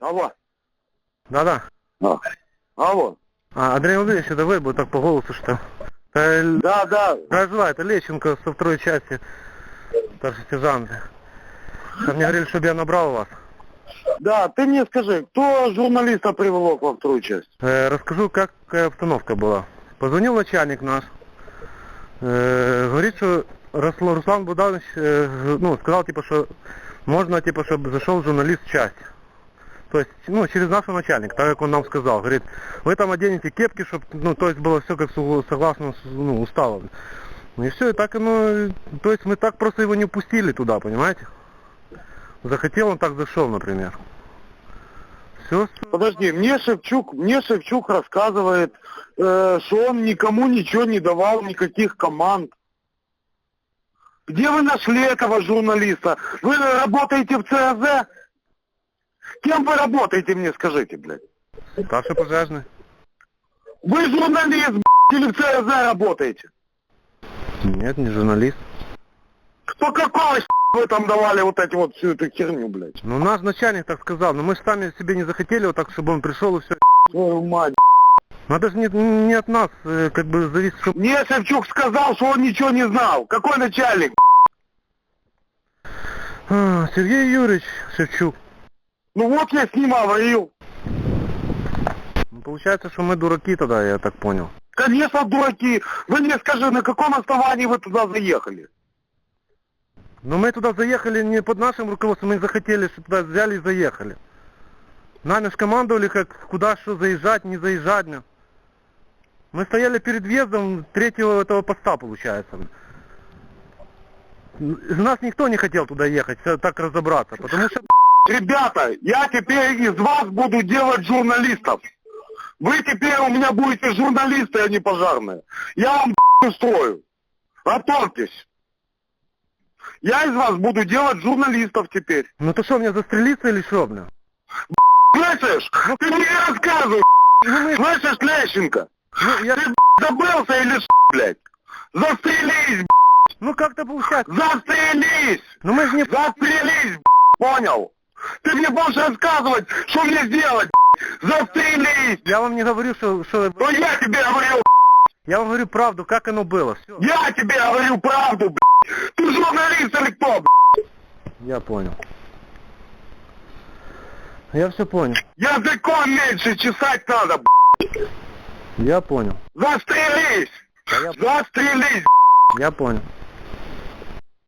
Алло. Да-да. А. Алло. А, Андрей Владимирович, это вы, так по голосу, что... Это, Да, да. Граждан, это Лещенко со второй части, старший сержант. Там мне говорили, чтобы я набрал вас. Да, ты мне скажи, кто журналиста приволок во вторую часть? Э, расскажу, как какая обстановка была. Позвонил начальник наш. Э, говорит, что Руслан, Руслан Буданович, э, ну, сказал, типа, что можно, типа, чтобы зашел журналист в часть. То есть, ну, через нашего начальника, так как он нам сказал. Говорит, вы там оденете кепки, чтобы, ну, то есть было все как согласно ну, уставам. Ну и все, и так оно, то есть мы так просто его не пустили туда, понимаете? Захотел, он так зашел, например. Все, Подожди, мне Шевчук, мне Шевчук рассказывает, э, что он никому ничего не давал, никаких команд. Где вы нашли этого журналиста? Вы работаете в ЦРЗ? Кем вы работаете, мне скажите, блядь? старший пожарный. Вы журналист, блядь, или в ЦРЗ работаете? Нет, не журналист. Кто какого вы там давали вот эти вот всю эту херню, блядь? Ну, наш начальник так сказал, но мы же сами себе не захотели вот так, чтобы он пришел и все. Твою мать. Надо же не, не от нас, э, как бы зависит, что... Мне Шевчук сказал, что он ничего не знал. Какой начальник? А, Сергей Юрьевич Шевчук. Ну вот я с ним говорил. Ну, получается, что мы дураки тогда, я так понял. Конечно, дураки. Вы мне скажи, на каком основании вы туда заехали? Но мы туда заехали не под нашим руководством, мы захотели, что туда взяли и заехали. Нами же командовали, как куда что заезжать, не заезжать. ну. Мы стояли перед въездом третьего этого поста, получается. Из нас никто не хотел туда ехать, так разобраться, потому что Ребята, я теперь из вас буду делать журналистов. Вы теперь у меня будете журналисты, а не пожарные. Я вам устрою. Готовьтесь. Я из вас буду делать журналистов теперь. Ну то что, мне застрелиться или что, бля? Слышишь? Ты мне не рассказывай. Ну, Слышишь, Лещенко? ну, я- Ты забылся или что, блядь? Застрелись, ну как-то получается. застрелись! Ну мы же не... Застрелись, понял? Ты мне будешь рассказывать, что мне сделать, застрелись! Я вам не говорю, что... что... Но я тебе говорю, Я вам говорю правду, как оно было. Все. я тебе говорю правду, блядь! Ты журналист или кто, блядь? Я понял. Я все понял. Языком меньше чесать надо, блядь! Я понял. Застрелись! Да я, Застрелись! я понял.